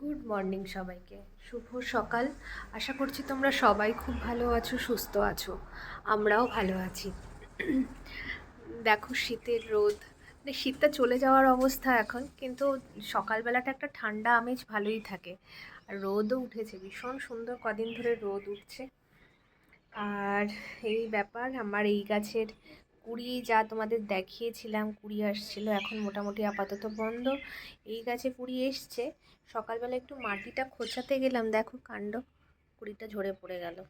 Good morning সবাইকে। শুভ সকাল। আশা করছি তোমরা সবাই খুব ভালো আছো, সুস্থ আছো। আমরাও ভালো আছি। দেখো শীতের রোদ। মানে শীতটা চলে যাওয়ার অবস্থা এখন, কিন্তু সকালবেলাটা একটা ঠান্ডা আমেজ ভালোই থাকে। আর রোদও উঠেছে, ভীষণ সুন্দর কদিন ধরে রোদ উঠছে। আর এই ব্যাপার, আমার এই গাছের কুড়ি যা তোমাদের দেখিয়েছিলাম, কুড়ি আসছিল, এখন মোটামুটি আপাতত বন্ধ। এই গাছে কুড়ি এসছে। সকালবেলা একটু মাটিটা খোঁচাতে গেলাম, দেখো কাণ্ড। কুড়িটা ঝরে পড়ে গেল।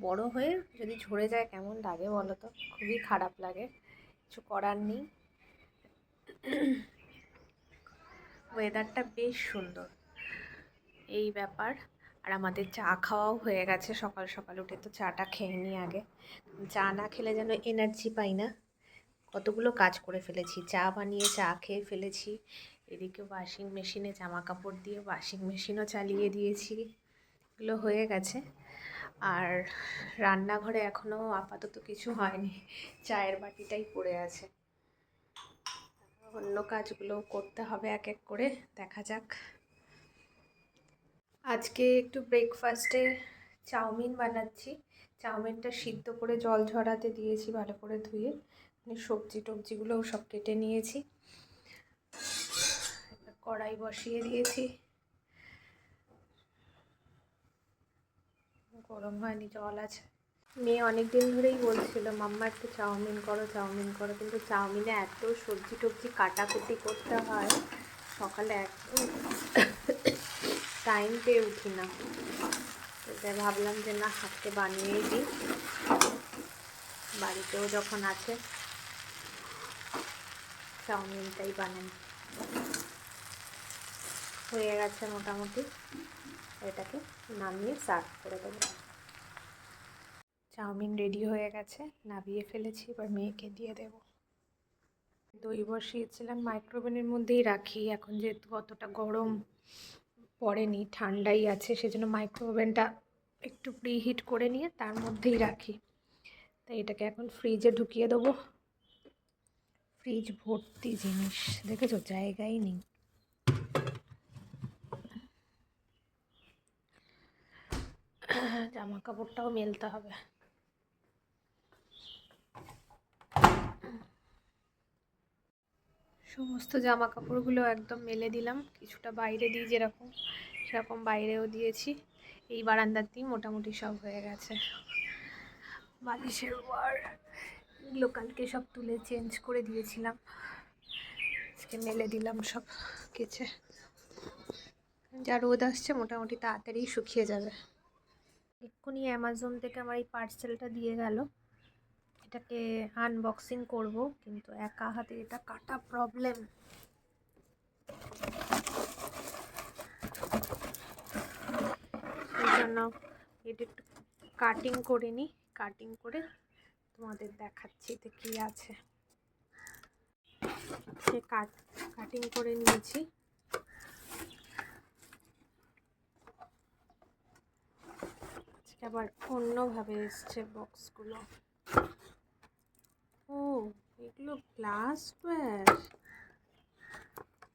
বড় হয়ে যদি ঝরে যায়, কেমন লাগে বলো তো? খুবই খারাপ লাগে। কিছু করার নেই। ওয়েদারটা বেশ সুন্দর। এই ব্যাপার। আর আমাদের চা খাওয়াও হয়ে গেছে সকাল সকাল উঠে তো চাটা খেয়ে নিই আগে। চা না খেলে যেন এনার্জি পাই না। কতগুলো কাজ করে ফেলেছি, চা বানিয়ে চা খেয়ে ফেলেছি। এদিকে ওয়াশিং মেশিনে জামা কাপড় দিয়ে ওয়াশিং মেশিনও চালিয়ে দিয়েছি। এগুলো হয়ে গেছে। আর রান্নাঘরে এখনও আপাতত কিছু হয়নি, চায়ের বাটিটাই পড়ে আছে। অন্য কাজগুলো করতে হবে এক এক করে, দেখা যাক। আজকে একটু ব্রেকফাস্টে চাউমিন বানাচ্ছি। চাউমিনটা সিদ্ধ করে জল ঝরাতে দিয়েছি ভালো করে ধুয়ে। মানে সবজি টবজিগুলোও সব কেটে নিয়েছি। কড়াই বসিয়ে দিয়েছি। গরম হয়নি, জল আছে। মেয়ে অনেক দিন ধরেই বলছিল, মাম্মা, একটু চাউমিন করো চাউমিন করো। কিন্তু চাউমিনে এত সবজি টবজি কাটাকুটি করতে হয়, সকালে একদম টাইম পেয়ে উঠি না। তাই ভাবলাম যে না হাতে বানিয়েই দিই। বাড়িতেও যখন আছে, চাউমিনটাই বানাই। হয়ে গেছে মোটামুটি। এটাকে নামিয়ে সার্ভ করে দেবো। চাউমিন রেডি হয়ে গেছে, নামিয়ে ফেলেছি, এবার মেয়েকে দিয়ে দেব। দই বসিয়েছিলাম, মাইক্রোওভেনের মধ্যেই রাখি। এখন যেহেতু অতটা গরম পড়েনি, ঠান্ডাই আছে, সেজন্য মাইক্রোওভেনটা একটু প্রিহিট করে নিয়ে তার মধ্যেই রাখি। তাই এটাকে এখন ফ্রিজে ঢুকিয়ে দেবো। ফ্রিজ ভর্তি জিনিস, দেখেছ? জায়গাই নেই। জামা কাপড়টাও মেলতে হবে। সমস্ত জামা কাপড়গুলো একদম মেলে দিলাম। কিছুটা বাইরে দিই যেরকম, সেরকম বাইরেও দিয়েছি। এই বারান্দার বারান্দাতেই মোটামুটি সব হয়ে গেছে। বালিশের ওয়ার এগুলো কালকে সব তুলে চেঞ্জ করে দিয়েছিলাম। আজকে মেলে দিলাম সব কেচে যা রোদ আসছে মোটামুটি তাড়াতাড়ি শুকিয়ে যাবে। এক্ষুনি অ্যামাজন থেকে আমার এই পার্সেলটা দিয়ে গেল। এটাকে আনবক্সিং করব, কিন্তু একা হাতে এটা কাটা প্রবলেম জন্য এটা একটু কাটিং করে নিই কাটিং করে তোমাদের দেখাচ্ছি এতে কী আছে। সে কাট কাটিং করে নিয়েছি। আবার অন্যভাবে এসছে বক্সগুলো ও, এগুলো গ্লাসওয়্যার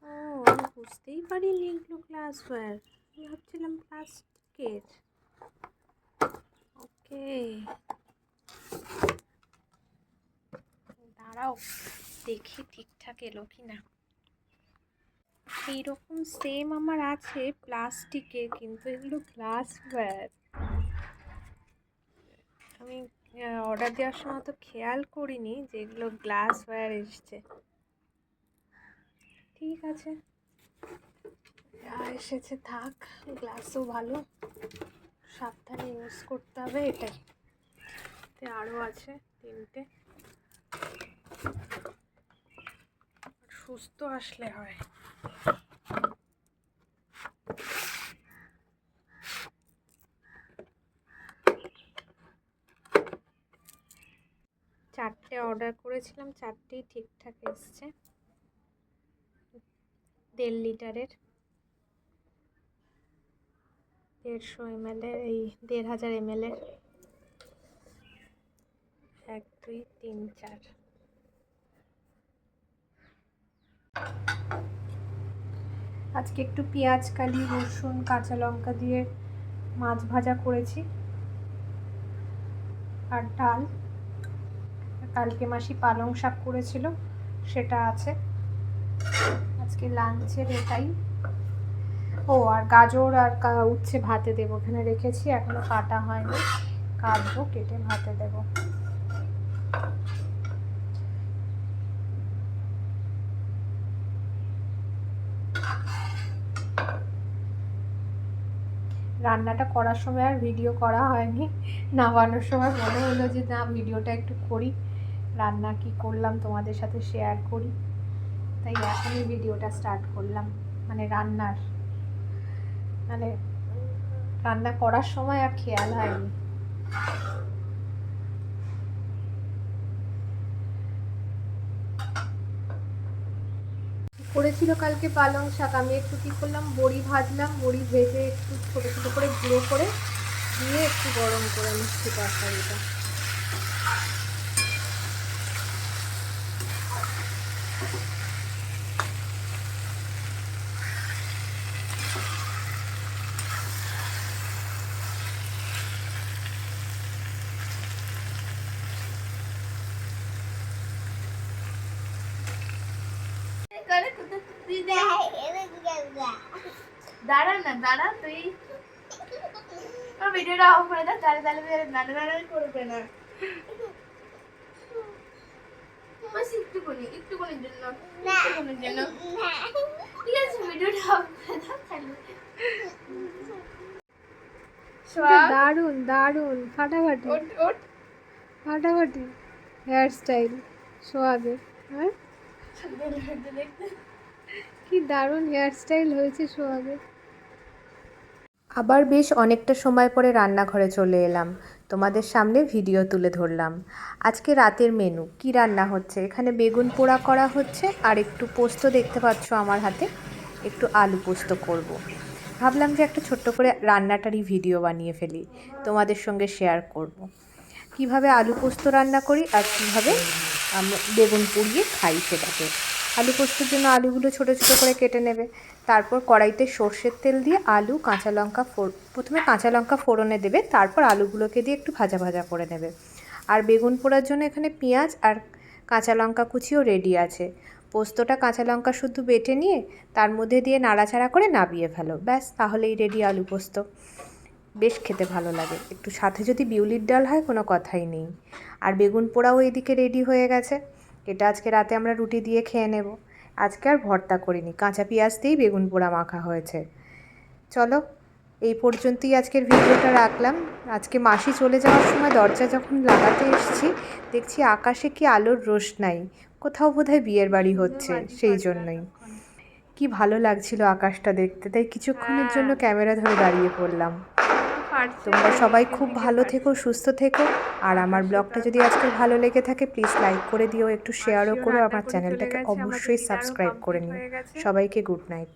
ও, আমি বুঝতেই পারিনি এগুলো গ্লাসওয়্যার আমি ভাবছিলাম প্লাস্টিকের ওকে দাঁড়াও, দেখি ঠিকঠাক এলো কি না এইরকম সেম আমার আছে প্লাস্টিকের কিন্তু এগুলো গ্লাসওয়্যার আমি অর্ডার দেওয়ার সময় তো খেয়াল করিনি যে এগুলো গ্লাসওয়্যার এসছে। ঠিক আছে। যা এসেছে থাক গ্লাসও ভালো। সাবধানে ইউজ করতে হবে এটাই। আরও আছে তিনটে। সুস্থ আসলে হয় চারটে অর্ডার করেছিলাম চারটেই ঠিকঠাক এসছে। দেড় লিটারের। দেড়শো এমএলের এই দেড় হাজার এমএলের এক, দুই, তিন, চার। আজকে একটু পেঁয়াজ, কালি, রসুন, কাঁচা লঙ্কা দিয়ে মাছ ভাজা করেছি। আর ডাল। কালকে মাসি পালং শাক করেছিল, সেটা আছে। আজকে লাঞ্চের এটাই। ও, আর গাজর আর উচ্ছে ভাতে দেবো। ওখানে রেখেছি, এখনও কাটা হয়নি। কাটবো, কেটে ভাতে দেবো। রান্নাটা করার সময় আর ভিডিও করা হয়নি। না নামানোর সময় মনে হলো যে, না ভিডিওটা একটু করি। রান্না কি করলাম তোমাদের সাথে শেয়ার করি। তাই এখনই ভিডিওটা স্টার্ট করলাম। মানে রান্নার। মানে রান্না করার সময় আর খেয়াল হয়নি। করেছিল কালকে পালং শাক। আমি একটু কী করলাম, বড়ি ভাজলাম, বড়ি ভেজে একটু ছোটো ছোটো করে গুঁড়ো করে দিয়ে একটু গরম করে মিষ্টি তরকারিটা। দাঁড়া না দাঁড়া তুই আমার ভিডিওটা অফ করে দাও তাহলে তাহলে তুই আর নানা নানা করবে না বাস একটুখানি একটুখানির জন্য একটুখানির জন্য ঠিক আছে ভিডিওটা দারুণ দারুণ ফাটাফাটি। ফাটাফাটি হেয়ার স্টাইল সোয়াবে হ্যাঁ? কি দারুণ হেয়ার স্টাইল হয়েছে সোহাগের আবার বেশ অনেকটা সময় পরে রান্নাঘরে চলে এলাম। তোমাদের সামনে ভিডিও তুলে ধরলাম আজকে রাতের মেনু কি রান্না হচ্ছে এখানে বেগুন পোড়া করা হচ্ছে আর একটু পোস্ত দেখতে পাচ্ছ আমার হাতে, একটু আলু পোস্ত করব। ভাবলাম যে একটা ছোট্ট করে রান্নাটারই ভিডিও বানিয়ে ফেলি, তোমাদের সঙ্গে শেয়ার করব। কীভাবে আলু পোস্ত রান্না করি আর কীভাবে আমরা বেগুন পুড়িয়ে খাই সেটাকে আলু পোস্তর জন্য আলুগুলো ছোটো ছোটো করে কেটে নেবে। তারপর কড়াইতে সর্ষের তেল দিয়ে আলু, কাঁচা লঙ্কা ফোর প্রথমে কাঁচা লঙ্কা ফোড়নে দেবে, তারপর আলুগুলোকে দিয়ে একটু ভাজা ভাজা করে নেবে। আর বেগুন পোড়ার জন্য এখানে পেঁয়াজ আর কাঁচা লঙ্কা কুচিও রেডি আছে। পোস্তটা কাঁচা লঙ্কা শুদ্ধ বেটে নিয়ে তার মধ্যে দিয়ে নাড়াচাড়া করে নাবিয়ে ফেলো। ব্যাস, তাহলেই রেডি আলু পোস্ত। বেশ খেতে ভালো লাগে। একটু সাথে যদি বিউলির ডাল হয়, কোনো কথাই নেই। আর বেগুন পোড়াও এদিকে রেডি হয়ে গেছে। এটা আজকে রাতে আমরা রুটি দিয়ে খেয়ে নেব। আজকে আর ভর্তা করিনি কাঁচা পেঁয়াজ দিয়েই বেগুন পোড়া মাখা হয়েছে। চলো এই পর্যন্তই আজকের ভিডিওটা রাখলাম। আজকে মাসি চলে যাওয়ার সময় দরজা যখন লাগাতে এসেছি দেখছি আকাশে কি আলোর রোশ নাই কোথাও বোধহয় বিয়ের বাড়ি হচ্ছে সেই জন্যই। কি ভালো লাগছিল আকাশটা দেখতে তাই কিছুক্ষণের জন্য ক্যামেরা ধরে দাঁড়িয়ে পড়লাম। তোমরা সবাই খুব ভালো থেকো সুস্থ থেকো। আর আমার ব্লগটা যদি আজকে ভালো লেগে থাকে প্লিজ লাইক করে দিও একটু শেয়ারও করো। আমার চ্যানেলটাকে অবশ্যই সাবস্ক্রাইব করে নিও। সবাইকে গুড নাইট